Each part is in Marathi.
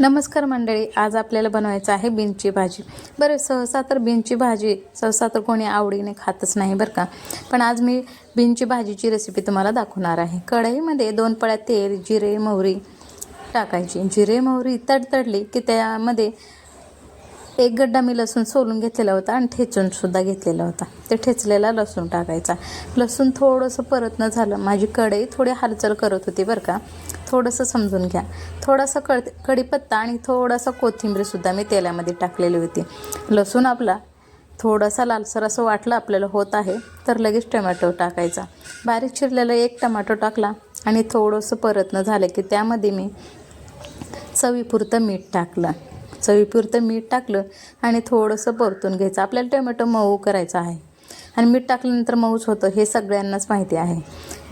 नमस्कार मंडळी आज आपल्याला बनवायचं आहे बीनची भाजी. बरं सहसा तर बीनची भाजी सहसा तर कोणी आवडीने खातच नाही बरं का? पण आज मी बीनची भाजीची रेसिपी तुम्हाला दाखवणार आहे. कढईमध्ये दोन पळ्या तेल जिरे मोहरी टाकायची. जिरे मोहरी तडतडली की त्यामध्ये एक गड्डा मी लसूण सोलून घेतलेला होता आणि ठेचूनसुद्धा घेतलेला होता. ते ठेचलेला लसूण टाकायचा. लसूण थोडंसं परतणं झालं. माझी कढई थोडी हालचाल करत होती बरं का. थोडंसं समजून घ्या. थोडासा कड कढीपत्ता आणि थोडासा कोथिंबीरसुद्धा मी तेलामध्ये टाकलेली होती. लसूण आपला थोडासा लालसर असं वाटलं आपल्याला होत आहे तर लगेच टमॅटो टाकायचा. बारीक चिरलेला एक टमॅटो टाकला आणि थोडंसं परतणं झालं की त्यामध्ये मी चवीपुरतं मीठ टाकलं. चवीपुरतं मीठ टाकलं आणि थोडंसं परतून घ्यायचं. आपल्याला टोमॅटो मऊ करायचं आहे. आणि मीठ टाकल्यानंतर मऊच होतं हे सगळ्यांनाच माहिती आहे.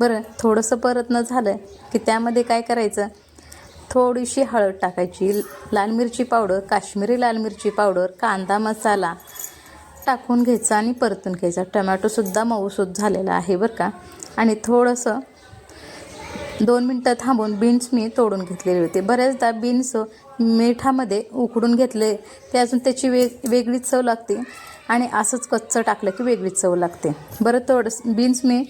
बरं थोडंसं परतणं झालं की त्यामध्ये काय करायचं? थोडीशी हळद टाकायची लाल मिरची पावडर काश्मीरी लाल मिरची पावडर कांदा मसाला टाकून घ्यायचा आणि परतून घ्यायचा. टमॅटोसुद्धा मऊसूद झालेला आहे बरं का? आणि थोडंसं दोन मिनटं थांबून बीन्स मी तोडून घेतलेले होते. बऱ्याचदा बीन्स मिठामध्ये उकडून घेतले ते अजून त्याची वेग वेगळीच चव लागते आणि असंच कच्चं टाकलं की वेगळीच चव लागते. बरं थोडं बीन्स मी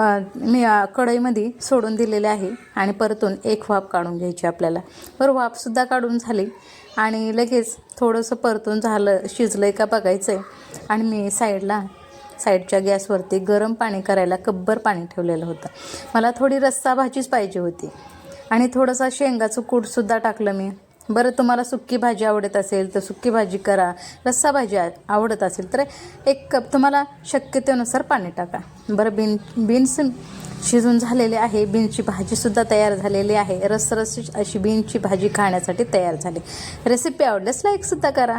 मी कढईमध्ये सोडून दिलेले आहे आणि परतून एक वाफ काढून घ्यायची आपल्याला. बरं वाफसुद्धा काढून झाली आणि लगेच थोडंसं परतून झालं शिजलं आहे का बघायचं आहे आणि मी साईडला साईडच्या गॅसवरती गरम पाणी करायला कब्बर पाणी ठेवलेलं होतं. मला थोडी रस्सा भाजीच पाहिजे होती. आणि थोडंसं शेंगाचं कूटसुद्धा टाकलं मी. बरं तुम्हाला सुक्की भाजी आवडत असेल तर सुक्की भाजी करा. रस्सा भाजी आ- आवडत असेल तर एक कप तुम्हाला शक्यतेनुसार पाणी टाका. बरं बीन बीन्स शिजून झालेले आहे. बीन्सची भाजीसुद्धा तयार झालेली आहे. रसरस अशी बीन्सची भाजी खाण्यासाठी तयार झाली. रेसिपी आवडल्यास लाईकसुद्धा करा.